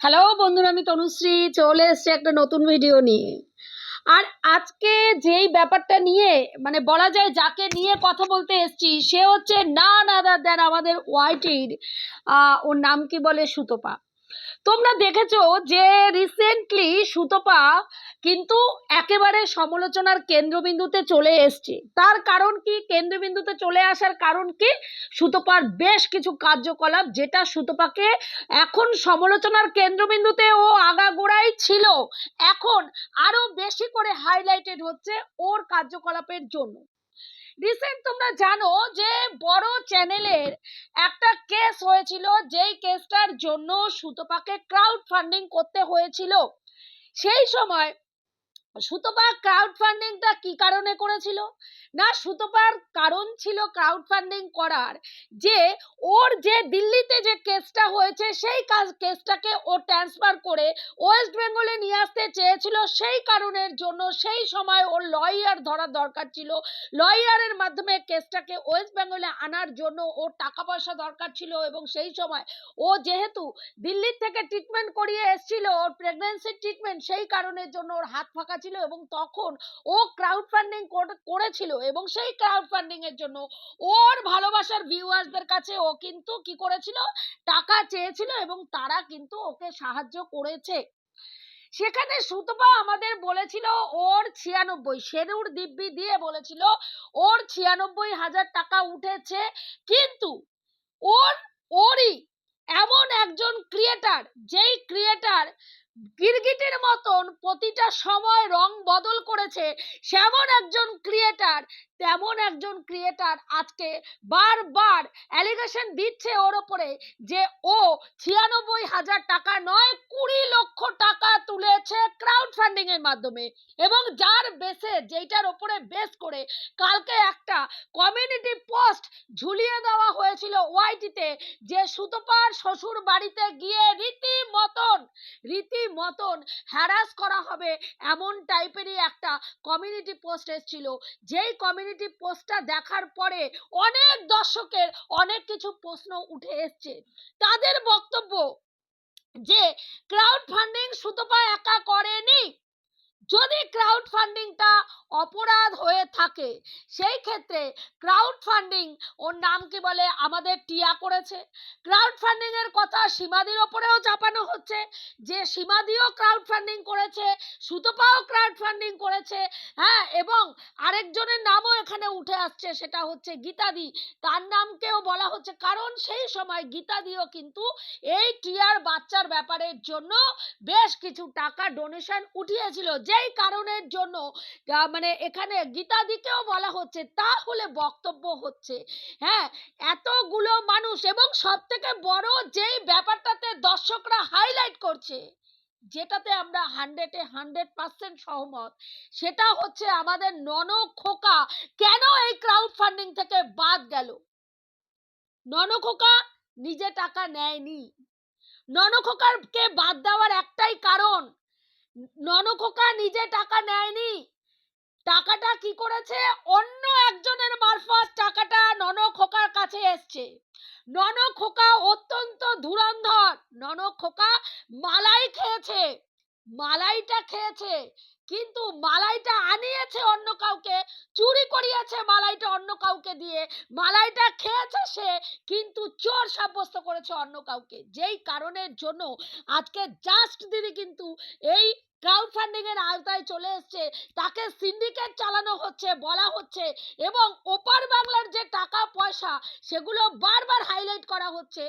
Hello বন্ধুরা, আমি তনুশ্রী, চলে এসছি একটা নতুন ভিডিও নিয়ে। আর আজকে যেই ব্যাপারটা নিয়ে মানে বলা যায় যাকে নিয়ে কথা বলতে এসছি, সে হচ্ছে না না দেন আমাদের ওয়াইটির ওর নাম কি বলে, সুতপা। তোমরা দেখেছ যে রিসেন্টলি সুতপা কিন্তু একেবারে সমালোচনার কেন্দ্রবিন্দুতে চলে এসছে। তার কারণ কি? কেন্দ্রবিন্দুতে চলে আসার কারণ কি? সুতপার বেশ কিছু কার্যকলাপ যেটা সুতপাকে এখন সমালোচনার কেন্দ্রবিন্দুতে ও আগাগোড়াই ছিল। এখন আরও বেশি করে হাইলাইটেড হচ্ছে ওর কার্যকলাপের জন্য। রিসেন্ট তোমরা জানো যে বড় চ্যানেলের একটা কেস হয়েছিল, যেই কেসটার জন্য সুতপাকে ক্রাউড ফান্ডিং করতে হয়েছিল। সেই সময় সুতপা ক্রাউড ফান্ডিংটা কি কারণে করেছিল? না, সুতপার কারণ ছিল ক্রাউড ফান্ডিং করার যে ওর যে দিল্লিতে যে কেসটা হয়েছে, সেই কাজ কেসটাকে ও ট্রান্সফার করে ওয়েস্ট বেঙ্গলে নিয়ে আসতে চেয়েছিল, সেই কারণের জন্য সেই সময় ওর লয়ার ধরার দরকার ছিল। লয়ারের মাধ্যমে কেসটাকে ওয়েস্ট বেঙ্গলে আনার জন্য ওর টাকা পয়সা দরকার ছিল এবং সেই সময় ও যেহেতু দিল্লির থেকে ট্রিটমেন্ট করিয়ে এসেছিল, ওর প্রেগনেন্সির ট্রিটমেন্ট সেই কারণের জন্য ওর হাত ফাঁকা ছিল এবং তখন ও ক্রাউড ফান্ডিং করেছিল এবং সেই ক্রাউড ফান্ডিং এর জন্য ওর ভালোবাসার ভিউয়ার্সদের কাছে ও কিন্তু কি করেছিল? টাকা চেয়েছিল এবং তারা কিন্তু ওকে সাহায্য করেছে। সেখানে সুতপা আমাদের বলেছিল ওর ছিয়ানব্বই শেরুর দিব্যি দিয়ে বলেছিল ওর ছিয়ানব্বই হাজার টাকা উঠেছে, কিন্তু ওর, ওরই এমন একজন ক্রিয়েটার যেই ক্রিয়েটার গিরগিটির মতন প্রতিটা সময় রং বদল করেছে সেমন একজন ক্রিয়েটার, তেমন একজন ক্রিয়েটার আজকে বারবার অ্যালিগেশন দিচ্ছে ওর ওপরে যে ও ছিয়ানব্বই হাজার টাকা নয়, কুড়ি লক্ষ টাকা তুলেছে ক্রাউড ফান্ডিং এর মাধ্যমে এবং যার বেসে যেইটার ওপরে বেস করে কালকে একটা কমিউনিটি পোস্ট ঝুলিয়ে দেওয়া হয়েছিল ওয়াইটিতে যে সুতপার শ্বশুর বাড়িতে গিয়ে রীতিমতন রীতিমতন হ্যারাস করা হবে এমন টাইপেরই একটা কমিউনিটি পোস্ট এসেছিল। যেই কমিউনিটি পোস্টটা দেখার পরে অনেক দর্শকের অনেক কিছু প্রশ্ন উঠে এসছে। তাদের বক্তব্য যে ক্রাউড ফান্ডিং সুতপা একা করেনি। যদি ক্রাউড ফান্ডিংটা অপরাধ হয়ে থাকে, সেই ক্ষেত্রে ক্রাউড ফান্ডিং ওর নাম কি বলে? আমাদের টিয়া করেছে। ক্রাউড ফান্ডিং এর কথা সীমাদির ওপরেও চাপানো হচ্ছে। যে সীমাদিও ক্রাউড ফান্ডিং করেছে, সুতপাও ক্রাউড ফান্ডিং করেছে হ্যাঁ এবং আরেকজনের নামও এখানে উঠে আসছে, সেটা হচ্ছে গীতাদি। তার নামকেও বলা হচ্ছে, কারণ সেই সময় গীতাদিও কিন্তু এই টিয়ার বাচ্চার ব্যাপারের জন্য বেশ কিছু টাকা ডোনেশন উঠিয়েছিল যেই কারণের জন্য মানে এখানে গীতাদিকেও বলা হচ্ছে, তাহলে বক্তব্য হচ্ছে। হ্যাঁ এতগুলো মানুষ এবং সব থেকে বড় যেই ব্যাপারটাতে দর্শকরা হাইলাইট করছে, যেটাতে আমরা হান্ড্রেডে হান্ড্রেড পার্সেন্ট সহমত, সেটা হচ্ছে আমাদের নন খোকা কেন এই ক্রাউড ফান্ডিং থেকে বাদ গেল? নন খোকা নিজে টাকা নেয়নি। নন খোকারকে বাদ দেওয়ার একটাই কারণ ননখোকা নিজে টাকা নেয়নি। টাকাটা কি করেছে? অন্য একজনের মারফত টাকাটা ননখোকার কাছে এসছে। ননখোকা অত্যন্ত ধুরন্ধর। ননখোকা মালাই খেয়েছে। মালাইটা খেয়েছে। কিন্তু মালাইটা আনিয়েছে অন্য কাউকে, চুরি করিয়েছে মালাইটা অন্য কাউকে দিয়ে। মালাইটা খেয়েছে সে, কিন্তু চোর সাব্যস্ত করেছে অন্য কাউকে। যেই কারণের জন্য আজকে জাস্ট দিদি কিন্তু এই ক্রাউড ফান্ডিং এর আওতায় চলে এসছে। তাকে সিন্ডিকেট চালানো হচ্ছে, বলা হচ্ছে এবং ওপার বাংলার যে টাকা পয়সা, সেগুলো বারবার হাইলাইট করা হচ্ছে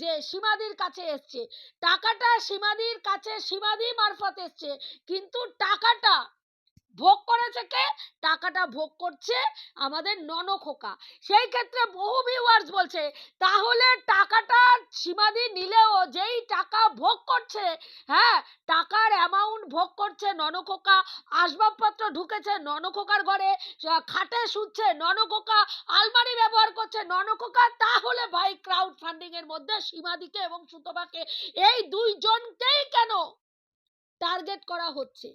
যে সীমাদির কাছে এসছে। টাকাটা সীমাদির কাছে সীমাদি মারফত এসছে, কিন্তু টাকাটা ভোগ করেছে কে? টাকাটা ভোগ করছে আমাদের ননখোকা সেই ক্ষেত্রে বহু ভিউয়ার্স বলছে তাহলে টাকাটা সীমাদি নিলেও যেই টাকা ভোগ করছে হ্যাঁ টাকার অ্যামাউন্ট ভোগ করছে ননখোকা আসবাবপত্র ঢুকেছে ননখোকার ঘরে আহ, খাটে শুচ্ছে ননখোকা আলমারি ব্যবহার করছে ননখোকা তাহলে ভাই ক্রাউড ফান্ডিং এর মধ্যে সীমাদিকে এবং সুতপাকে এই দুইজনকেই কেন টার্গেট করা হচ্ছে?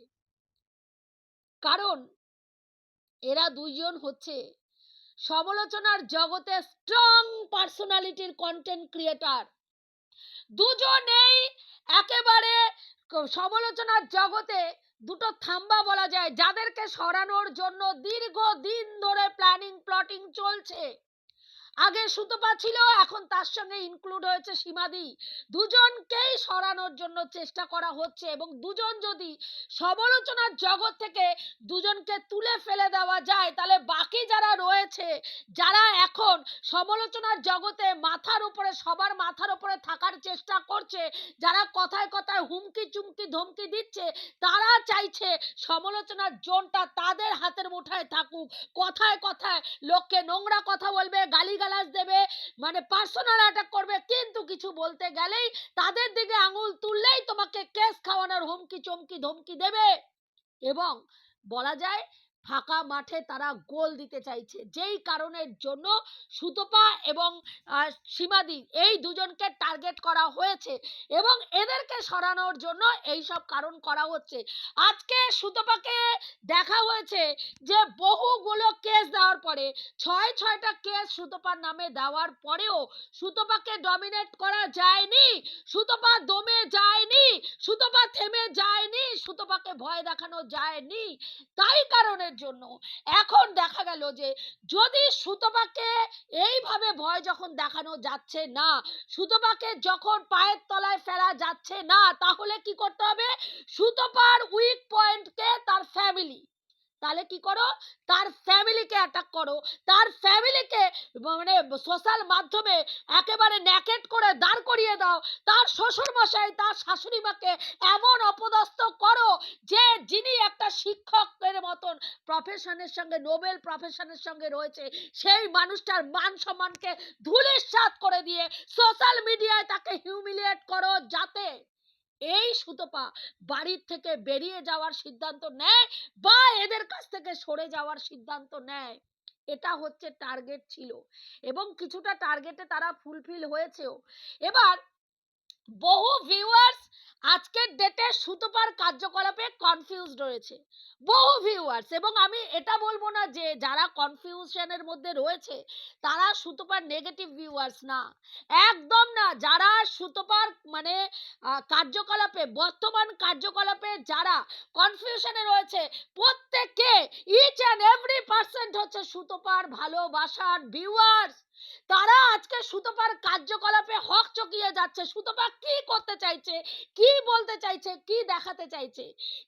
কারণ এরা দুইজন হচ্ছে সমালোচনার জগতে স্ট্রং পার্সোনালিটির কন্টেন্ট ক্রিয়েটার দুজনেই একেবারে সমালোচনার জগতে দুটো থাম্বা বলা যায়, যাদেরকে সরানোর জন্য দীর্ঘ দিন ধরে প্ল্যানিং প্লটিং চলছে। আগে সুতপা ছিল এখন তার সঙ্গে ইনক্লুড হয়েছে সীমাদি। দুজনকেই সরানোর জন্য চেষ্টা করা হচ্ছে এবং দুজন যদি সমালোচনার জগৎ থেকে দুজনকে তুলে ফেলে দেওয়া যায়, তাহলে বাকি যারা রয়েছে, যারা এখন সমালোচনার জগতে মাথার উপরে, সবার মাথার উপরে থাকার চেষ্টা করছে, যারা কথায় কথায় হুমকি চুমকি ধমকি দিচ্ছে, তারা চাইছে সমালোচনার জোনটা তাদের হাতের মুঠায় থাকুক। কথায় কথায় লোককে নোংরা কথা বলবে গালিগালাজ দেবে মানে পার্সোনাল অ্যাটাক করবে, কিন্তু কিছু বলতে গেলেই তাদের দিকে আঙুল তুললেই তোমাকে কেস খাওয়ানোর হুমকি চমকি ধমকি দেবে। এবং বলা যায় ফাঁকা মাঠে তারা গোল দিতে চাইছে। যেই কারণের জন্য সুতপা এবং সীমাদি এই দুজনকে টার্গেট করা হয়েছে এবং এদেরকে সরানোর জন্য এই সব কারণ করা হচ্ছে। আজকে সুতপাকে দেখা হয়েছে যে বহুগুলো কেস দেওয়ার পরে, ছয় ছয়টা কেস সুতপার নামে দেওয়ার পরেও সুতপাকে ডমিনেট করা যায়নি, সুতপা দমে যায়নি, সুতপা থেমে যায়নি, সুতপাকে ভয় দেখানো যায়নি। তাই কারণের জন্য। এখন দেখা গেল যে, যদি সুতপাকে এইভাবে ভয় যখন দেখানো যাচ্ছে না, সুতপাকে যখন পায়ের তলায় ফেলা যাচ্ছে না, তাহলে কি করতে হবে? সুতপার উইক পয়েন্টকে তার ফ্যামিলি তাহলে কি করো? তার ফ্যামিলিকে অ্যাটাক করো। তার ফ্যামিলিকে মানে সোশ্যাল মাধ্যমে একেবারে ন্যাকেট করে দাঁড় করিয়ে দাও। তার শ্বশুর মশাই তার শাশুড়ি মাকে এমন অপদস্থ করো যে, যিনি একটা শিক্ষকের মতন প্রফেশনের সঙ্গে, নোবেল প্রফেশনের সঙ্গে রয়েছে। সেই মানুষটার মান সম্মানকে ধুলিস্বাত করে দিয়ে সোশ্যাল মিডিয়ায় তাকে হিউমিলিয়েট করো যাতে এই সুতপা বাড়ির থেকে বেরিয়ে যাওয়ার সিদ্ধান্ত নেয় বা এদের কাছ থেকে সরে যাওয়ার সিদ্ধান্ত নেয়। এটা হচ্ছে টার্গেট ছিল এবং কিছুটা টার্গেটে তারা ফুলফিল হয়েছেও। এবার বহু ভিউয়ার্স আজকের ডেটে সুতপার কার্যকলাপে কনফিউজড রয়েছে। বহু ভিউয়ার্স এবং আমি এটা বলব না যে যারা কনফিউশনের মধ্যে রয়েছে, তারা সুতপার নেগেটিভ ভিউয়ার্স না। একদম না, যারা সুতপার মানে কার্যকলাপে, বর্তমান কার্যকলাপে যারা কনফিউশনে রয়েছে প্রত্যেকে ইচ অ্যান্ড এভরি পার্সেন্ট হচ্ছে সুতপার ভালোবাসার ভিউয়ার্স তারা আজকে সুতপার কার্যকলাপে হক চকিয়ে যাচ্ছে, সুতপা কি করতে চাইছে, কি বলতে চাইছে, কি দেখাতে চাইছে?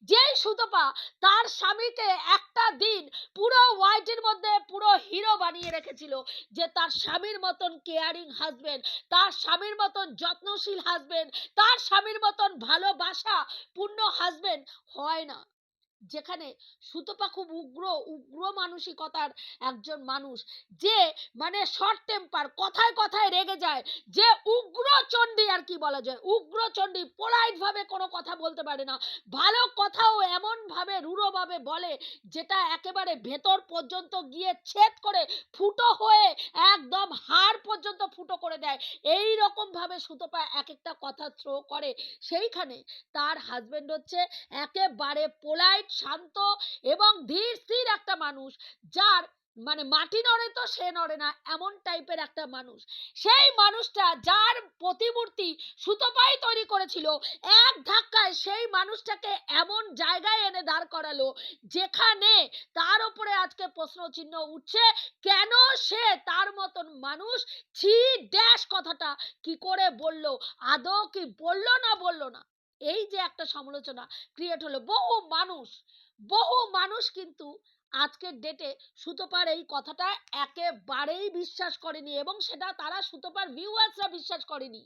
যেই সুতপা তার স্বামীকে একটা দিন পুরো ওয়াইটির মধ্যে পুরো হিরো বানিয়ে রেখেছিল যে তার স্বামীর মতন কেয়ারিং হাজবেন্ড তার স্বামীর মতন যত্নশীল হাজবেন্ড তার স্বামীর মতন ভালোবাসা পূর্ণ হাজবেন্ড হয় না। যেখানে সুতপা খুব উগ্র উগ্র মানসিকতার একজন মানুষ। যে মানে শর্ট টেম্পার কথায় কথায় রেগে যায়। যে উগ্র চণ্ডী আর কি বলা যায়, উগ্র চণ্ডী পোলাইট ভাবে কোনো কথা বলতে পারে না। ভালো কথাও এমন ভাবে রূঢ় ভাবে বলে, যেটা একেবারে ভেতর পর্যন্ত গিয়ে ছেদ করে, ফুটো হয়ে একদম হাড় পর্যন্ত ফুটো করে দেয়। এই রকম ভাবে সুতপা এক একটা কথা থ্রো করে। সেইখানে তার হাজবেন্ড হচ্ছে একেবারে পোলাইট শান্ত এবং ধীর স্থির একটা মানুষ। যার মানে মাটি নড়ে তো সে নড়ে না, এমন টাইপের একটা মানুষ। সেই মানুষটা যার প্রতিমূর্তি সুতোপাই তৈরি করেছিল, এক ধাক্কায় সেই মানুষটাকে এমন জায়গায় এনে দাঁড় করালো, যেখানে তার উপরে আজকে প্রশ্ন চিহ্ন উঠছে, কেন সে তার মতন মানুষ? ছি ড্যাশ কথাটা। কি করে বলল? আদৌ কি বলল না বলল না? এই যে একটা সমালোচনা ক্রিয়েট হলো বহু মানুষ বহু মানুষ কিন্তু আজকের ডেটে সুতপার এই কথাটা একেবারেই বিশ্বাস করেনি এবং সেটা তারা সুতোপার ভিউয়ার্সরা বিশ্বাস করেনি।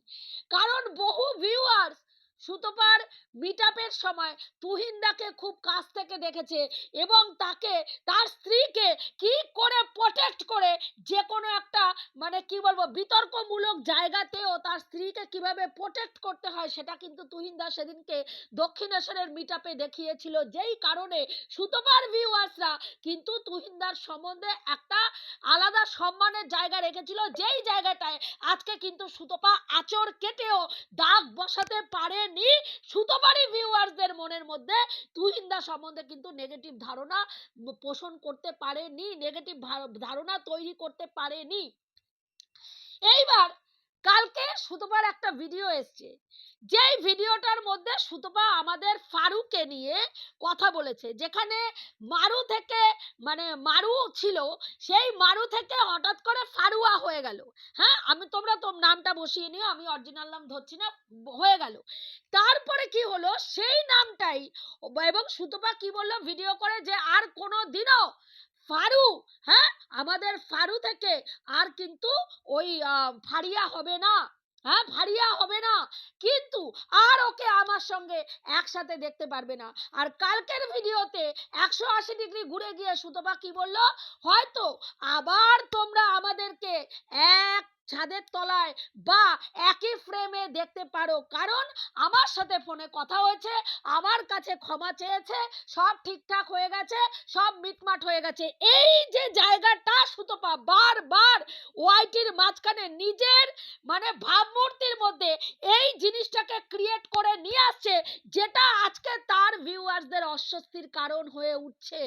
কারণ বহু ভিউয়ার্স সুতোপার মিটাপের সময় তুহিনদাকে খুব কাছ থেকে দেখেছে এবং তাকে, তার স্ত্রীকে কি করে প্রোটেক্ট করে যে কোনো একটা মানে কি বলব, বিতর্কমূলক জায়গাতেও তার স্ত্রীকে কীভাবে প্রোটেক্ট করতে হয় সেটা কিন্তু তুহিনদা সেদিনকে দক্ষিণেশ্বরের মিটাপে দেখিয়েছিল। যেই কারণে সুতোপার ভিউয়ার্সরা কিন্তু তুহিনদার সম্বন্ধে একটা আলাদা সম্মানের জায়গা রেখেছিল। যেই জায়গাটায় আজকে কিন্তু সুতপা আচর কেটেও দাগ বসাতে পারেনি। সুতপারই ভিউয়ার্সদের মনের মধ্যে তুহিনদা সম্বন্ধে কিন্তু নেগেটিভ ধারণা পোষণ করতে পারেনি নেগেটিভ ধারণা তৈরি করতে পারেনি। এইবার কালকে সুতপার একটা ভিডিও এসছে। যেই ভিডিওটার মধ্যে সুতপা আমাদের ফারুকে নিয়ে কথা বলেছে, যেখানে মারু থেকে মানে মারু ছিল, সেই মারু থেকে হঠাৎ করে ফারুয়া হয়ে গেল হ্যাঁ আমি তোমরা তোম নামটা বসিয়ে নিও আমি অরিজিনাল নাম ধরছি না, হয়ে গেল। তারপরে কি হলো? সেই নামটাই এবং সুতপা কি বলল? ভিডিও করে যে আর কোনো দিনও ফারু হ্যাঁ? আমাদের ফারু থেকে আর কিন্তু ওই ফারিয়া হবে না হ্যাঁ? ফারিয়া হবে না। কিন্তু আর ওকে আমার সঙ্গে একসাথে দেখতে পারবে না। আর কালকের ভিডিওতে একশো আশি ডিগ্রি ঘুরে গিয়ে সুতপা কি বলল? হয়তো আবার তোমরা আমাদেরকে এক ছাদের তলায় বা একই ফ্রেমে দেখতে পারো। কারণ আমার সাথে ফোনে কথা হয়েছে, আমার কাছে ক্ষমা চেয়েছে, সব ঠিকঠাক হয়ে গেছে, সব মিটমাট হয়ে গেছে। এই যে জায়গাটা সুতপা বারবার ওয়াইটির মাঝখানে নিজের মানে ভাবমূর্তির মধ্যে এই জিনিসটাকে ক্রিয়েট করে নিয়ে আসছে, যেটা আজকে তার ভিউয়ার্সদের অস্বস্তির কারণ হয়ে উঠছে।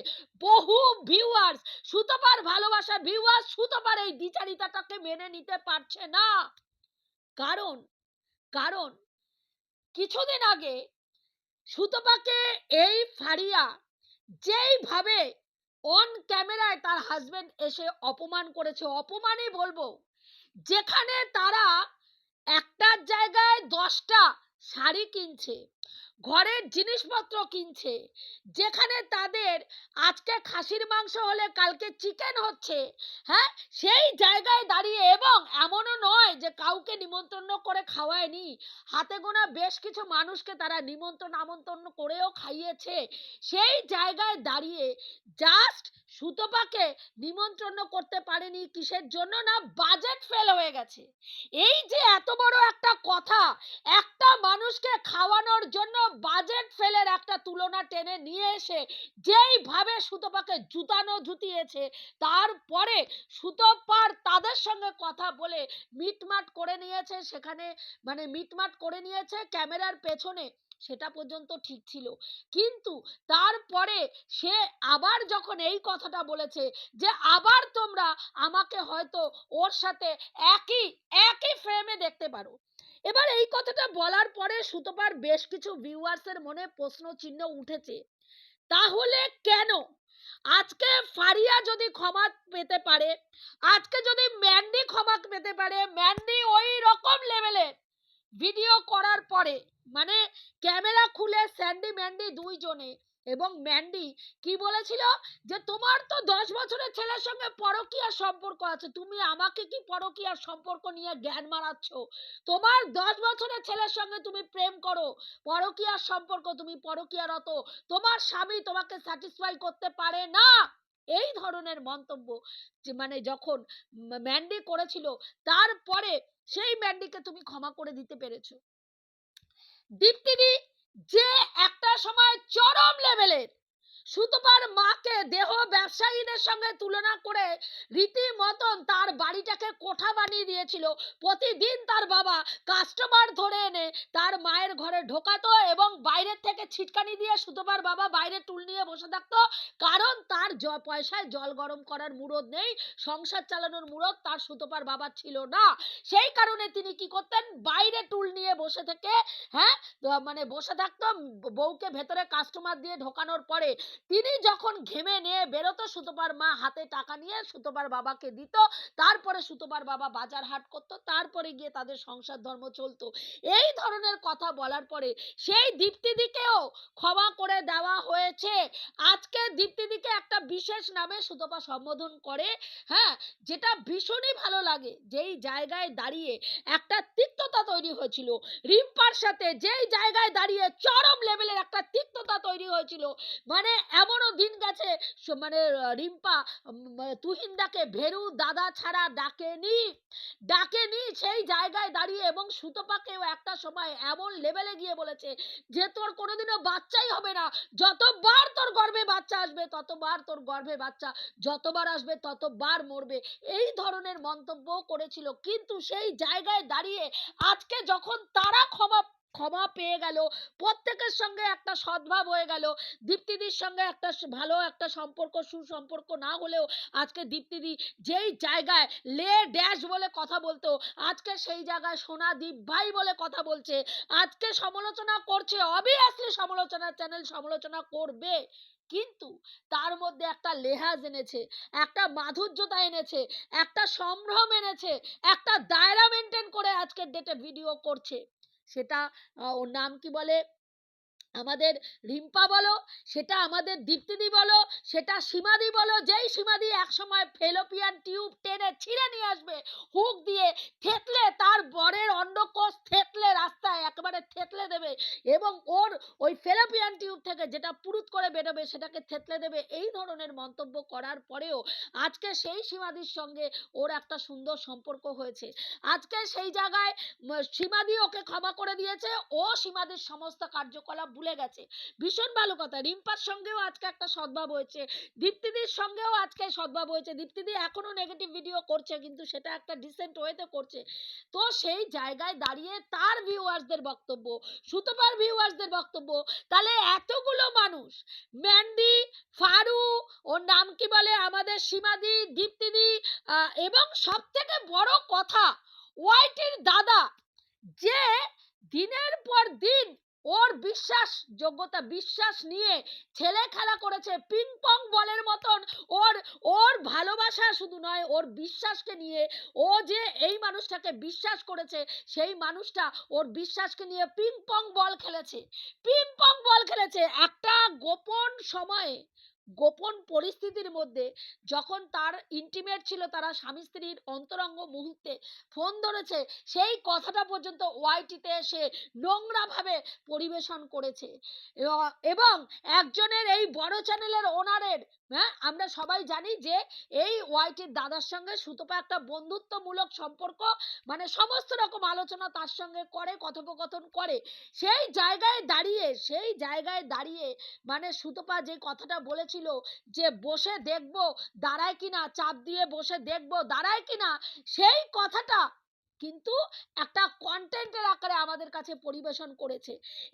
বহু ভিউয়ার্স সুতপার ভালোবাসা ভিউয়ার্স সুতপার এই দ্বিচারিতাটাকে মেনে নিতে পারছে না। কারণ কারণ কিছুদিন আগে সুতপাকে এই ফারিয়া যেইভাবে অন ক্যামেরায় তার হাজবেন্ড এসে অপমান করেছে, অপমানই বলব, যেখানে তারা একটার জায়গায় দশটা শাড়ি কিনছে। ঘরের জিনিসপত্র কিনছে। যেখানে তাদের আজকে খাসির মাংস হলে কালকে চিকেন হচ্ছে। হ্যাঁ? সেই জায়গায় দাঁড়িয়ে এবং এমনও নয় যে কাউকে নিমন্ত্রণ করে খাওয়ায়নি। হাতে গোনা বেশ কিছু মানুষকে তারা নিমন্ত্রণ আমন্ত্রণ করেও খাইয়েছে। সেই জায়গায় দাঁড়িয়ে জাস্ট সুতপাকে নিমন্ত্রণ করতে পারেনি কিসের জন্য না বাজেট ফেল হয়ে গেছে। এই যে এত বড় একটা কথা, একটা মানুষকে খাওয়ানোর জন্য বাজেট ফেলের একটা তুলনা টেনে নিয়ে এসে যেইভাবে সুতপাকে জুতানো জুতিয়েছে, তারপরে সুতপার তাদের সঙ্গে কথা বলে মিটমাট করে নিয়েছে সেখানে মানে মিটমাট করে নিয়েছে ক্যামেরার পেছনে, সেটা পর্যন্ত ঠিক ছিল। কিন্তু তারপরে সে আবার যখন এই কথাটা বলেছে যে আবার তোমরা আমাকে হয়তো ওর সাথে একই একই ফ্রেমে দেখতে পারো এবার এই কথাটা বলার পরে সুতপার বেশ কিছু ভিউয়ার্সের মনে প্রশ্ন চিহ্ন উঠেছে। তাহলে কেন? আজকে ফারিয়া যদি ক্ষমা পেতে পারে, আজকে যদি ম্যান্ডি ক্ষমা পেতে পারে, ম্যান্ডি ওই রকম লেভেলে ভিডিও করার পরে মানে ক্যামেরা খুলে স্যান্ডি ম্যান্ডি দুইজনে এবং ম্যান্ডি কি বলেছিল যে, তোমার তো দশ বছরের ছেলের সঙ্গে পরকীয়ার সম্পর্ক আছে। তুমি আমাকে কি পরকীয়ার সম্পর্ক নিয়ে জ্ঞান মারাচ্ছ তোমার দশ বছরের ছেলের সঙ্গে তুমি প্রেম করো। পরকীয়ার সম্পর্ক তুমি পরকীয়ারত। তোমার স্বামী তোমাকে স্যাটিসফাই করতে পারে না। এই ধরনের মন্তব্য মানে যখন ম্যান্ডি করেছিল, তারপরে সেই ম্যান্ডিকে তুমি ক্ষমা করে দিতে পেরেছ। দীপ্তিদি যে একটা সময় চরম লেভেলের সুতপার মাকে দেহ ব্যবসায়ীদের সঙ্গে তুলনা করে রীতিমতন তার বাড়িটাকে কোঠা বানিয়ে দিয়েছিল। প্রতিদিন তার বাবা কাস্টমার ধরে এনে তার মায়ের ঘরে ঢোকাতো এবং বাইরের থেকে ছিটকানি দিয়ে সুতপার বাবা বাইরে টুল নিয়ে বসে থাকতো। কারণ তার জ- পয়সায় জল গরম করার মুরদ নেই, সংসার চালানোর মুরদ তার সুতপার বাবার ছিল না। সেই কারণে তিনি কি করতেন? বাইরে টুল নিয়ে বসে থেকে হ্যাঁ মানে বসে থাকতো, বউকে ভেতরে কাস্টমার দিয়ে ঢোকানোর পরে তিনি যখন ঘেমে নিয়ে বেরোতো, সুতপার মা হাতে টাকা নিয়ে সুতপার বাবাকে দিত, তারপরে সুতপার বাবা বাজার হাট করতো, তারপরে গিয়ে তাদের সংসার ধর্ম চলতো। এই ধরনের কথা বলার পরে সেই দীপ্তিদিকেও ক্ষমা করে দেওয়া হয়েছে। আজকে দীপ্তিদিকে একটা বিশেষ নামে সুতপা সম্বোধন করে হ্যাঁ যেটা ভীষণই ভালো লাগে। যেই জায়গায় দাঁড়িয়ে একটা তিক্ততা তৈরি হয়েছিল, রিম্পার সাথে যেই জায়গায় দাঁড়িয়ে চরম লেভেলের একটা তিক্ততা তৈরি হয়েছিল মানে এমনও দিন গেছে মানে রিম্পা উম, তুহিনদাকে ভেরু দাদা ছাড়া ডাকেনি। ডাকেনি সেই জায়গায় দাঁড়িয়ে এবং সুতপাকেও একটা সময় এমন লেভেলে গিয়ে বলেছে যে তোর কোনোদিনও বাচ্চাই হবে না। যতবার তোর গর্ভে বাচ্চা আসবে ততবার তোর গর্ভে বাচ্চা যতবার আসবে ততবার মরবে। এই ধরনের মন্তব্য করেছিল। কিন্তু সেই জায়গায় দাঁড়িয়ে আজকে যখন তারা ক্ষমা ক্ষমা পেয়ে গেল। প্রত্যেকের সঙ্গে একটা সদ্ভাব হয়ে গেল। দীপ্তিদির সঙ্গে একটা ভালো একটা সম্পর্ক, সুসম্পর্ক না হলেও আজকে দীপ্তিদি যেই জায়গায় লে ড্যাশ বলে কথা বলতো, আজকে সেই জায়গায় সোনা দীপ ভাই বলে কথা বলছে। আজকে সমালোচনা করছে অবভিয়াসলি সমালোচনা চ্যানেল সমালোচনা করবে। কিন্তু তার মধ্যে একটা লেহাজ এনেছে, একটা মাধুর্যতা এনেছে, একটা সম্ভ্রম এনেছে, একটা দায়রা মেনটেন করে আজকের ডেটে ভিডিও করছে। সেটা ওর নাম কি বলে? আমাদের রিম্পা বলো, সেটা আমাদের দীপ্তিদি বলো, সেটা সীমাদি বলো, যেই সীমাদি একসময় ফেলোপিয়ান টিউব টেনে ছিঁড়ে নিয়ে আসবে, হুক দিয়ে থেতলে তার বরের অন্ডকোষ থেতলে রাস্তায় একেবারে থেতলে দেবে এবং ওর ওই ফেলোপিয়ান টিউব থেকে যেটা পুরুত করে বেরোবে সেটাকে থেতলে দেবে, এই ধরনের মন্তব্য করার পরেও আজকে সেই সীমাদির সঙ্গে ওর একটা সুন্দর সম্পর্ক হয়েছে। আজকে সেই জায়গায় সীমাদি ওকে ক্ষমা করে দিয়েছে, ও সীমাদির সমস্ত কার্যকলাপ ভুলে গেছে। ভীষণ ভালো কথা। রিম্পার সঙ্গেও আজকে একটা সদ্ভাব হয়েছে। দীপ্তিদির সঙ্গেও আজকে সদ্ভাব হয়েছে। দীপ্তিদি এখনও নেগেটিভ ভিডিও করছে, কিন্তু সেটা একটা ডিসেন্ট ওয়েতে করছে। তো সেই জায়গায় দাঁড়িয়ে তার ভিউয়ার্সদের বক্তব্য, সুতপার ভিউয়ার্সদের বক্তব্য, তাহলে এতগুলো মানুষ, ম্যান্ডি, ফারু, ওর নাম কি বলে আমাদের সীমাদি, দীপ্তিদি এবং সব থেকে বড় কথা, ওয়াইটির দাদা, যে দিনের পর দিন ওর বিশ্বাস, যোগ্যতা, বিশ্বাস নিয়ে ছেলে খেলা করেছে পিং পং বলের মতন। ওর ওর ভালোবাসা শুধু নয়, ওর বিশ্বাসকে নিয়ে, ও যে এই মানুষটাকে বিশ্বাস করেছে, সেই মানুষটা ওর বিশ্বাসকে নিয়ে পিং পং বল খেলেছে। পিং পং বল খেলেছে একটা গোপন সময়ে। গোপন পরিস্থিতির মধ্যে যখন তার ইন্টিমেট ছিল, তারা স্বামী স্ত্রীর অন্তরঙ্গ মুহূর্তে ফোন ধরেছে, সেই কথাটা পর্যন্ত ওয়াইটিতে এসে নোংরাভাবে পরিবেশন করেছে। এবং একজনের এই বড় চ্যানেলের ওনারের হ্যাঁ? আমরা সবাই জানি যে এই ওয়াইটির দাদার সঙ্গে সুতপা একটা বন্ধুত্বমূলক সম্পর্ক মানে সমস্ত রকম আলোচনা তার সঙ্গে করে, কথোপকথন করে। সেই জায়গায় দাঁড়িয়ে, সেই জায়গায় দাঁড়িয়ে মানে সুতপা যে কথাটা বলেছিল যে বসে দেখব, দাঁড়ায় কিনা, চাপ দিয়ে বসে দেখব, দাঁড়ায় কিনা, সেই কথাটা কিন্তু একটা কন্টেন্টের আকারে আমাদের কাছে পরিবেশন করেছে।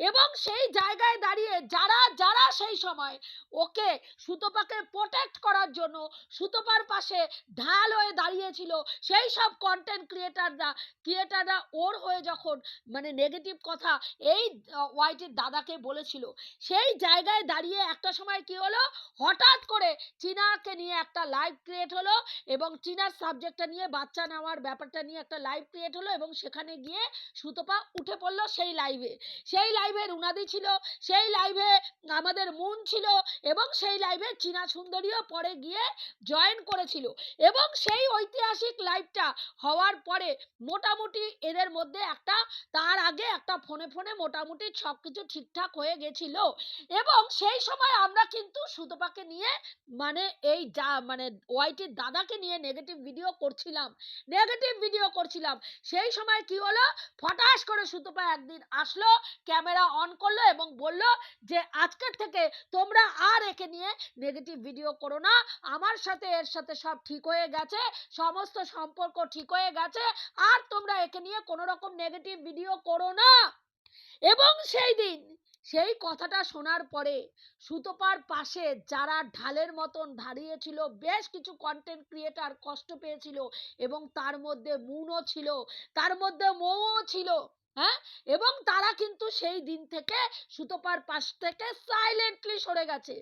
এবং সেই জায়গায় দাঁড়িয়ে যারা যারা সেই সময় ওকে সুতপাকে প্রোটেক্ট করার জন্য সুতপার পাশে ঢাল হয়ে দাঁড়িয়েছিল, সেই সব কন্টেন্ট ক্রিয়েটাররা ক্রিয়েটাররা ওর হয়ে যখন মানে নেগেটিভ কথা এই ওয়াইটির দাদাকে বলেছিল, সেই জায়গায় দাঁড়িয়ে একটা সময় কি হলো? হঠাৎ করে চীনাকে নিয়ে একটা লাইভ ক্রিয়েট হলো এবং চীনার সাবজেক্টটা নিয়ে বাচ্চা নেওয়ার ব্যাপারটা নিয়ে একটা লাইভ ক্রিয়েট হলো এবং সেখানে গিয়ে সুতপা উঠে পড়ল সেই লাইভে সেই লাইভে রুনাদি ছিল, সেই লাইভে আমাদের মুন ছিল এবং সেই লাইভে চীনা সুন্দরীও পরে গিয়ে জয়েন করেছিল। এবং সেই ঐতিহাসিক লাইভটা হওয়ার পরে মোটামুটি এদের মধ্যে একটা, তার আগে একটা ফোনে ফোনে মোটামুটি সব কিছু ঠিকঠাক হয়ে গেছিল। এবং সেই সময় আমরা কিন্তু সুতপাকে নিয়ে মানে এই যা মানে ওয়াইটির দাদাকে নিয়ে নেগেটিভ ভিডিও করছিলাম। নেগেটিভ ভিডিও করছিলাম। সেই সময় কি হলো? ফটাস করে সুতপা একদিন আসলো, ক্যামেরা অন করল এবং বলল যে, আজকের থেকে তোমরা আর একে নিয়ে নেগেটিভ ভিডিও করো না। আমার সাথে এর সাথে সব ঠিক হয়ে গেছে, সমস্ত সম্পর্ক ঠিক হয়ে গেছে। আর তোমরা একে নিয়ে কোনো রকম নেগেটিভ ভিডিও করো না। এবং সেই দিন, সেই কথাটা শোনার পরে সুতপার পাশে যারা ঢালের মতন দাঁড়িয়েছিল বেশ কিছু কন্টেন্ট ক্রিয়েটার কষ্ট পেয়েছিল এবং তার মধ্যে মুনও ছিল, তার মধ্যে মৌও ছিল হ্যাঁ? এবং তারা কিন্তু সেই দিন থেকে সুতপার পাশ থেকে সাইলেন্টলি সরে গেছে।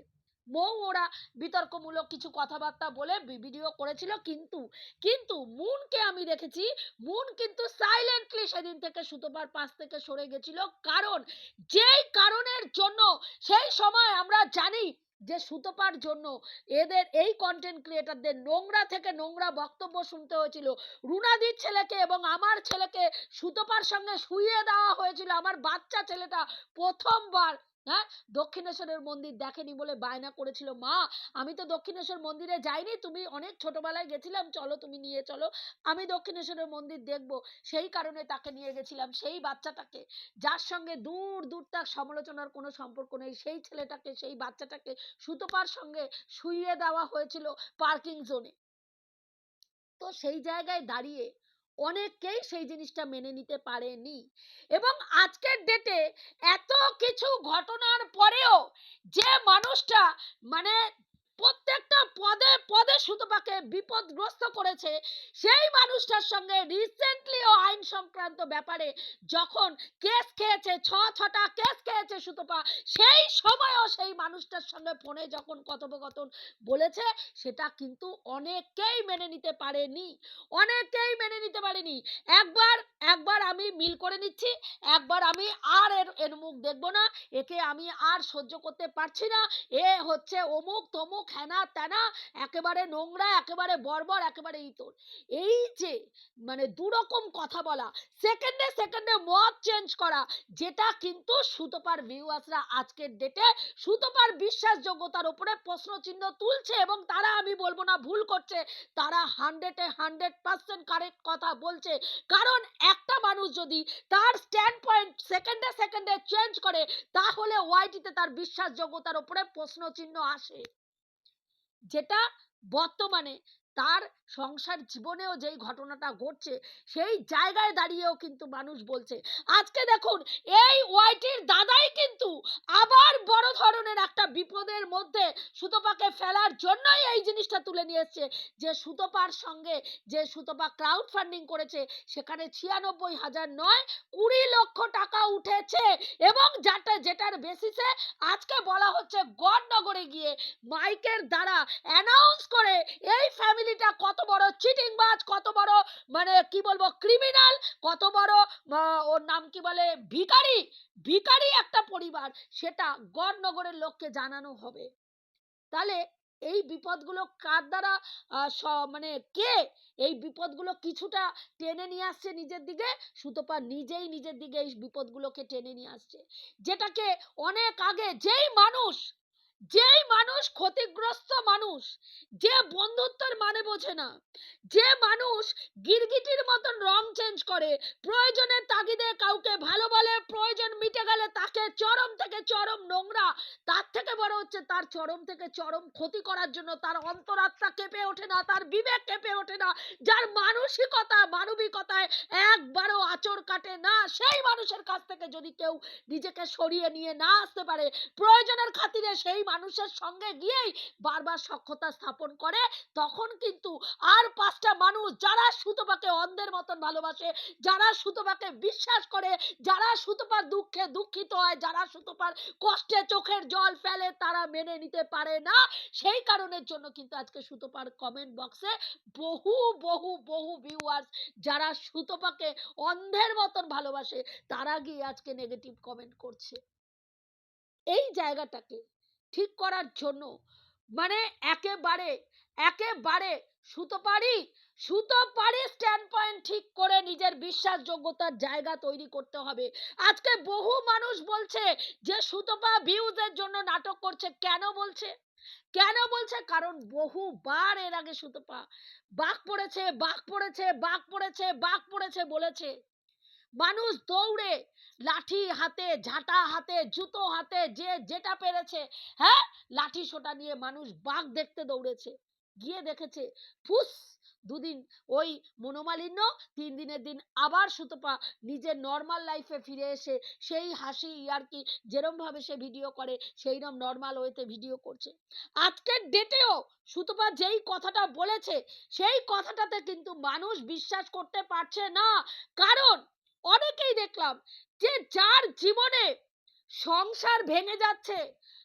মৌ ওরা বিতর্কমূলক কিছু কথাবার্তা বলে ভিডিও করেছিল, কিন্তু কিন্তু মুনকে আমি দেখেছি, মুন কিন্তু সাইলেন্টলি সেদিন থেকে সুতপার পাশ থেকে সরে গেছিল, কারণ যেই কারণের জন্য, সেই সময় আমরা জানি যে সুতপার জন্য এদের, এই কন্টেন্ট ক্রিয়েটারদের নোংরা থেকে নোংরা বক্তব্য শুনতে হয়েছিল। রুনাদির ছেলেকে এবং আমার ছেলেকে সুতপার সঙ্গে শুইয়ে দেওয়া হয়েছিল। আমার বাচ্চা ছেলেটা প্রথমবার হ্যাঁ? দক্ষিণেশ্বরের মন্দির দেখেনি বলে বায়না করেছিল মা। আমি তো দক্ষিণেশ্বর মন্দিরে যাইনি, তুমি অনেক ছোটবেলায় গেছিলাম, চলো তুমি নিয়ে চলো। আমি দক্ষিণেশ্বরের মন্দির দেখব, সেই কারণে তাকে নিয়ে গেছিলাম, সেই বাচ্চাটাকে। যার সঙ্গে দূর দূর তার সমালোচনার কোনো সম্পর্ক নেই, সেই ছেলেটাকে, সেই বাচ্চাটাকে সুতপার সঙ্গে শুইয়ে দেওয়া হয়েছিল পার্কিং জোনে। তো সেই জায়গায় দাঁড়িয়ে অনেকেই সেই জিনিসটা মেনে নিতে পারেনি। এবং আজকের ডেটে এত কিছু ঘটনার পরেও যে মানুষটা মানে প্রত্যেকটা পদে পদে সুতপাকে বিপদগ্রস্ত করেছে, সেই মানুষটার সঙ্গে রিসেন্টলিও আইন সংক্রান্ত ব্যাপারে যখন কেস খেয়েছে, ছ, ছটা কেস খেয়েছে সুতপা, সেই সময়ও সেই মানুষটার সঙ্গে ফোনে যখন কথোপকথন বলেছে, সেটা কিন্তু অনেকেই মেনে নিতে পারেনি অনেকেই মেনে নিতে পারেনি। একবার একবার আমি মিল করে নিচ্ছি, একবার আমি আর এর এর মুখ দেখব না, একে আমি আর সহ্য করতে পারছি না, এ হচ্ছে অমুক, তমুক হ্যানা ত্যানা একেবারে নোংরা, একেবারে বর্বর, একেবারে ইতর। এই যে মানে দুরকম কথা বলা সেকেন্ডে সেকেন্ডে মত চেঞ্জ করা, যেটা কিন্তু সুতপার ভিউয়ার্সরা আজকের ডেটে সুতপার বিশ্বাসযোগ্যতার উপরে প্রশ্নচিহ্ন তুলছে এবং তারা, আমি বলব না ভুল করছে, তারা হান্ড্রেডে হান্ড্রেড পার্সেন্ট কারেক্ট কথা বলছে। কারণ একটা মানুষ যদি তার স্ট্যান্ড পয়েন্ট সেকেন্ডে সেকেন্ডে চেঞ্জ করে, তাহলে ওয়াইটিতে তার বিশ্বাসযোগ্যতার উপরে প্রশ্নচিহ্ন আসে। যেটা বর্তমানে তার সংসার জীবনেও যেই ঘটনাটা ঘটছে, সেই জায়গায় দাঁড়িয়েও কিন্তু মানুষ বলছে, আজকে দেখুন, এই ওয়াইটির দাদাই কিন্তু আবার বড় ধরনের একটা বিপদের মধ্যে সুতপাকে ফেলার জন্যই এই জিনিসটা তুলে নিয়ে এসছে। যে সুতপার সঙ্গে যে সুতপা ক্রাউড ফান্ডিং করেছে, সেখানে ছিয়ানব্বই হাজার নয়, কুড়ি লক্ষ টাকা উঠেছে এবং যাটা যেটার বেসিসে আজকে বলা হচ্ছে গড়নগরে গিয়ে মাইকের দ্বারা অ্যানাউন্স করে এই ফ্যামিলিটা কত বড় চিটিংবাজ কত বড় মানে কি বলব ক্রিমিনাল কত বড় ওর নাম কি বলে, ভিখারি ভিখারি একটা পরিবার, সেটা গড়নগরের লোককে জানানো হবে। তাহলে এই বিপদগুলো কার দ্বারা মানে কে এই বিপদগুলো কিছুটা টেনে নিয়ে আসছে নিজের দিকে? সুতপা নিজেই নিজের দিকে এই বিপদগুলোকে টেনে নিয়ে আসছে। যেটাকে অনেক আগে যেই মানুষ যেই মানুষ ক্ষতিগ্রস্ত মানুষ, যে বন্ধুত্বের মানে বোঝে না। যে মানুষ গিরগিটির মতন রং চেঞ্জ করে, প্রয়োজনের তাগিদে কাউকে ভালো বলে, প্রয়োজন মিটে গেলে তাকে চরম থেকে চরম নোংরা, তার থেকে বড় হচ্ছে তার চরম থেকে চরম ক্ষতি করার জন্য তার অন্তরাত্মা কেঁপে ওঠে না, তার বিবেক কেঁপে ওঠে না, যার মানসিকতা, মানবিকতায় একবারও আচর কাটে না, সেই মানুষের কাছ থেকে যদি কেউ নিজেকে সরিয়ে নিয়ে না আসতে পারে, প্রয়োজনের খাতিরে সেই মানুষের সঙ্গে গিয়েই বারবার সক্ষতা স্থাপন করে, তখন কিন্তু আর পাঁচটা মানুষ যারা সুতপাকে অন্ধের মতন ভালোবাসে, যারা সুতপাকে বিশ্বাস করে, যারা সুতপার দুঃখে দুঃখিত হয়, যারা সুতপার কষ্টে চোখের জল ফেলে তারা মেনে নিতে পারে না। সেই কারণের জন্য কিন্তু আজকে সুতপার কমেন্ট বক্সে বহু বহু বহু ভিউয়ার্স যারা সুতপাকে অন্ধের মতন ভালোবাসে, তারা গিয়ে আজকে নেগেটিভ কমেন্ট করছে। এই জায়গাটাকে ঠিক করার জন্য। মানে একেবারে একেবারে সুতোপারি সুতোপারি স্ট্যান্ড পয়েন্ট ঠিক করে নিজের বিশ্বাসযোগ্যতার জায়গা তৈরি করতে হবে। আজকে বহু মানুষ বলছে যে সুতপা ভিউজের জন্য নাটক করছে। কেন বলছে? কেন বলছে? কারণ বহুবার এর আগে সুতপা বাঘ পড়েছে বাঘ পড়েছে বাঘ পড়েছে বাঘ পড়েছে বলেছে। মানুষ দৌড়ে লাঠি হাতে, ঝাঁটা হাতে, জুতো হাতে, যে যেটা পেরেছে হ্যাঁ? লাঠি সোটা নিয়ে মানুষ বাঘ দেখতে দৌড়েছে। গিয়ে দেখেছে, ফুস! দুদিন ওই মনোমালিন্য, তিন দিনের দিন আবার সুতপা নিজের নর্মাল লাইফে ফিরে এসে সেই হাসি ইয়ার্কি যেরম ভাবে সে ভিডিও করে সেই রকম নর্মাল ওয়েতে ভিডিও করছে। আজকের ডেটেও সুতপা যেই কথাটা বলেছে, সেই কথাটাতে কিন্তু মানুষ বিশ্বাস করতে পারছে না। কারণ অনেকেই দেখলাম যে যার জীবনে সংসার ভেঙে যাচ্ছে,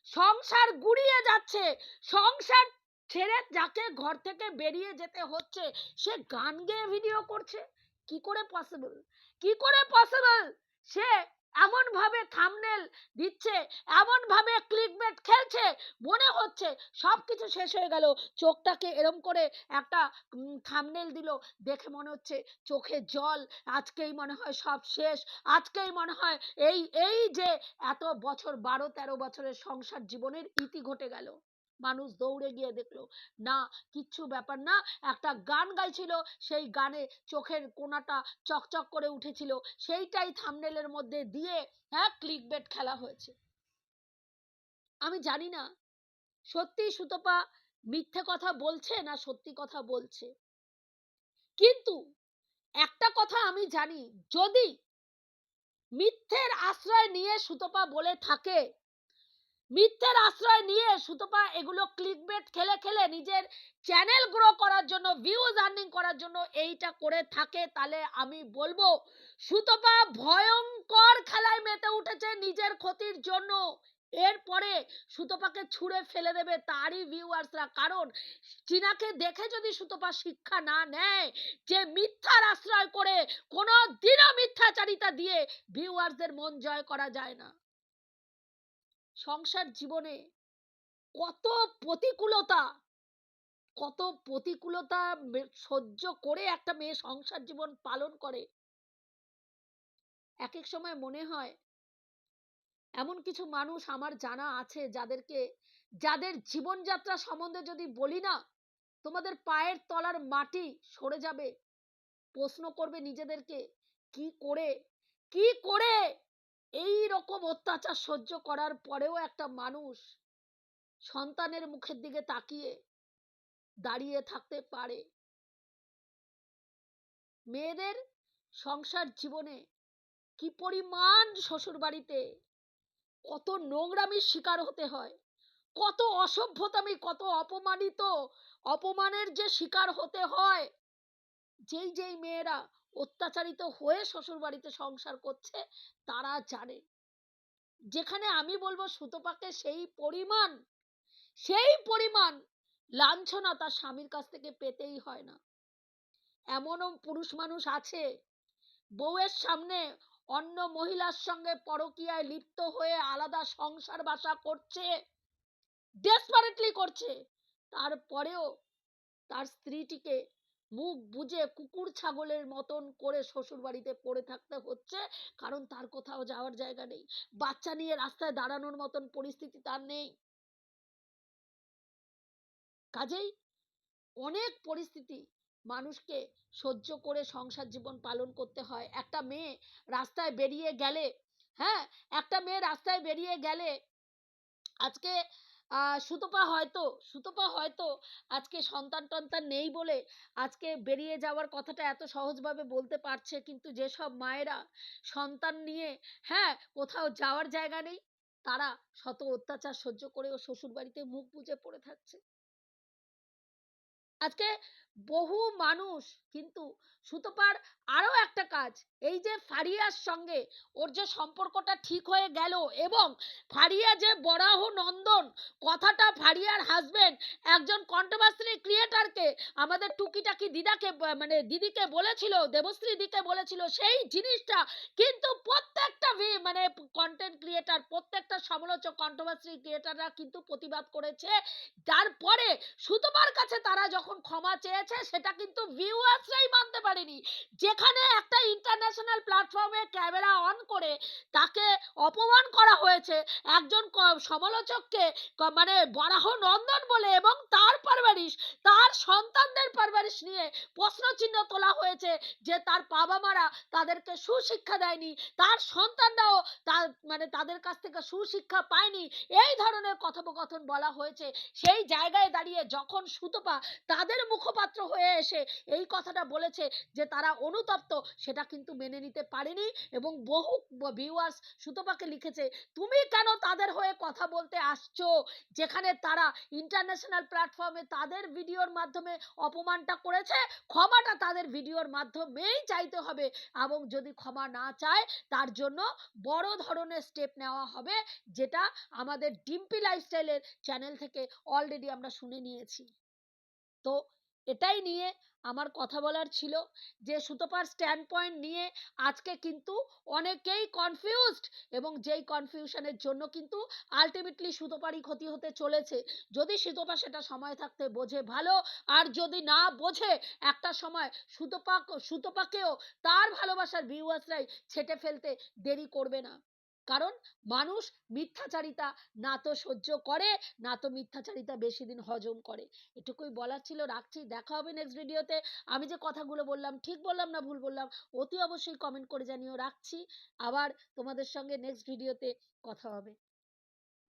সংসার গুড়িয়ে যাচ্ছে, সংসার ছেড়ে যাকে ঘর থেকে বেরিয়ে যেতে হচ্ছে, সে গান গেয়ে ভিডিও করছে। কি করে পসিবল কি করে পসিবল সে এমন ভাবে থামনেল দিচ্ছে এমন ভাবে ক্লিকবেট খেলছে, মনে হচ্ছে সবকিছু শেষ হয়ে গেল। চোখটাকে এরম করে একটা থামনেল দিল। দেখে মনে হচ্ছে চোখে জল। আজকেই মনে হয় সব শেষ। আজকেই মনে হয় এই এই যে এত বছর, বারো তেরো বছরের সংসার জীবনের ইতি ঘটে গেল। মানুষ দৌড়ে গিয়ে দেখল, না, কিচ্ছু ব্যাপার না। একটা গান গাইছিল, সেই গানে চোখের কোনাটা চকচক করে উঠেছিল, সেইটাই থামনেলের মধ্যে দিয়ে হ্যাঁ ক্লিক বেট খেলা হয়েছে। আমি জানি না সত্যি সুতপা মিথ্যে কথা বলছে না সত্যি কথা বলছে? কিন্তু একটা কথা আমি জানি, যদি মিথ্যের আশ্রয় নিয়ে সুতপা বলে থাকে মিথ্যের আশ্রয় নিয়ে সুতপা এগুলো ক্লিকবেট খেলে খেলে নিজের চ্যানেল গ্রো করার জন্য ভিউজ আর্নিং করার জন্য এইটা করে থাকে। তাহলে আমি বলব, সুতপা ভয়ঙ্কর খেলায় মেতে উঠেছে নিজের ক্ষতির জন্য। এরপরে সুতপাকে ছুঁড়ে ফেলে দেবে তারই ভিউয়ার্সরা কারণ, চীনাকে দেখে যদি সুতপা শিক্ষা না নেয় যে মিথ্যার আশ্রয় করে কোনো দিনও মিথ্যাচারিতা দিয়ে ভিউয়ার্সদের মন জয় করা যায় না। সংসার জীবনে কত প্রতিকূলতা কত প্রতিকূলতা সহ্য করে একটা মেয়ে সংসার জীবন পালন করে। এক এক সময় মনে হয়, এমন কিছু মানুষ আমার জানা আছে যাদেরকে, যাদের জীবনযাত্রা সম্বন্ধে যদি বলি না, তোমাদের পায়ের তলার মাটি সরে যাবে। প্রশ্ন করবে নিজেদেরকে, কি করে? কি করে? এই রকম অত্যাচার সহ্য করার পরেও একটা মানুষ সন্তানের মুখের দিকে তাকিয়ে দাঁড়িয়ে থাকতে পারে। মেয়েদের সংসার জীবনে কি পরিমাণ শ্বশুর বাড়িতে কত নোংরামির শিকার হতে হয়, কত অসভ্যতামি, কত অপমানিত, অপমানের যে শিকার হতে হয়, যেই যেই মেয়েরা অত্যাচারিত হয়ে শ্বশুর বাড়িতে সংসার করছে, তারা জানে। যেখানে আমি বলব সুতপাকে সেই পরিমাণ সেই পরিমাণ লাঞ্ছনা তার স্বামীর কাছ থেকে পেতেই হয় না। এমনও পুরুষ মানুষ আছে, বউয়ের সামনে অন্য মহিলার সঙ্গে পরকীয়ায় লিপ্ত হয়ে আলাদা সংসার বাসা করছে ডেসপারেটলি করছে, তারপরেও তার স্ত্রীটিকে মুখ বুজে কুকুর ছাগলের মতন করে শ্বশুর বাড়িতে পড়ে থাকতে হচ্ছে, কারণ তার কোথাও যাওয়ার জায়গা নেই। বাচ্চা নিয়ে রাস্তায় দাঁড়ানোর মতন পরিস্থিতি তার নেই। কাজেই অনেক পরিস্থিতি মানুষকে সহ্য করে সংসার জীবন পালন করতে হয়। একটা মেয়ে রাস্তায় বেরিয়ে গেলে হ্যাঁ? একটা মেয়ে রাস্তায় বেরিয়ে গেলে আজকে সুতপা হয়তো সুতপা হয়তো আজকে সন্তান টন্তান নেই বলে আজকে বেরিয়ে যাওয়ার কথাটা এত সহজভাবে বলতে পারছে কিন্তু যেসব মায়েরা সন্তান নিয়ে হ্যাঁ কোথাও যাওয়ার জায়গা নেই, তারা শত অত্যাচার সহ্য করেও শ্বশুর বাড়িতে মুখ বুজে পড়ে থাকছে। আজকে বহু মানুষ কিন্তু সুতপার আরও একটা কাজ। এই যে ফারিয়ার সঙ্গে ওর যে সম্পর্কটা ঠিক হয়ে গেল এবং ফারিয়া যে বরাহ নন্দন, কথাটা ফারিয়ার হাজবেন্ড একজন কন্ট্রোভার্সি ক্রিয়েটারকে আমাদের টুকিটাকি দিদাকে মানে দিদিকে বলেছিল, দেবশ্রী দিকে বলেছিল, সেই জিনিসটা কিন্তু প্রত্যেকটা মানে কন্টেন্ট ক্রিয়েটার প্রত্যেকটা সমালোচক কন্ট্রোভার্সি ক্রিয়েটাররা কিন্তু প্রতিবাদ করেছে। তারপরে সুতপার কাছে তারা যখন ক্ষমা চেয়েছে সেটা কিন্তু ভিউয়ার্সরাই মানতে পারেনি। যেখানে একটা ইন্টারন্যাশনাল প্ল্যাটফর্মে ক্যামেরা অন করে তাকে অপমান করা হয়েছে একজন সমালোচককে মানে বরাহ নন্দন বলে এবং তার পারবারিশ তার সন্তানদের পারবারিশ নিয়ে প্রশ্নচিহ্ন তোলা হয়েছে যে তার বাবা মারা তাদেরকে সুশিক্ষা দেয়নি, তার সন্তানরাও তার মানে তাদের কাছ থেকে সুশিক্ষা পায়নি, এই ধরনের কথোপকথন বলা হয়েছে। সেই জায়গায় দাঁড়িয়ে যখন সুতপা তাদের মুখপাত্র হয়ে এসে এই কথাটা বলেছে যে তারা অনুতপ্ত, সেটা কিন্তু মেনে নিতে পারেনি এবং বহু ভিউয়ার্স সুতপাকে লিখেছে, তুমি কেন তাদের হয়ে কথা বলতে আসছো? যেখানে তারা ইন্টারন্যাশনাল প্ল্যাটফর্মে তাদের ভিডিওর মাধ্যমে অপমানটা করেছে, ক্ষমাটা তাদের ভিডিওর মাধ্যমেই চাইতে হবে এবং যদি ক্ষমা না চায়, তার জন্য বড় ধরনের স্টেপ নেওয়া হবে, যেটা আমাদের ডিম্পি লাইফস্টাইলের চ্যানেল থেকে অলরেডি আমরা শুনে নিয়েছি। তো এটাই নিয়ে আমার কথা বলার ছিল যে সুতপার স্ট্যান্ড পয়েন্ট নিয়ে আজকে কিন্তু অনেকেই কনফিউজড এবং যেই কনফিউশনের জন্য কিন্তু আলটিমেটলি সুতপারই ক্ষতি হতে চলেছে। যদি সুতপা সেটা সময় থাকতে বোঝে ভালো, আর যদি না বোঝে একটা সময় সুতপা, সুতপাকেও তার ভালোবাসার ভিউয়ার্সরাই ছেটে ফেলতে দেরি করবে না। কারণ মানুষ মিথ্যাচারিতা না তো সহ্য করে, না তো মিথ্যাচারিতা বেশি দিন হজম করে। এটুকুই বলার ছিল, রাখছি, দেখা হবে নেক্সট ভিডিওতে আমি যে কথাগুলো বললাম, ঠিক বললাম না ভুল বললাম, অতি অবশ্যই কমেন্ট করে জানিও। রাখছি, আবার তোমাদের সঙ্গে নেক্সট ভিডিওতে কথা হবে।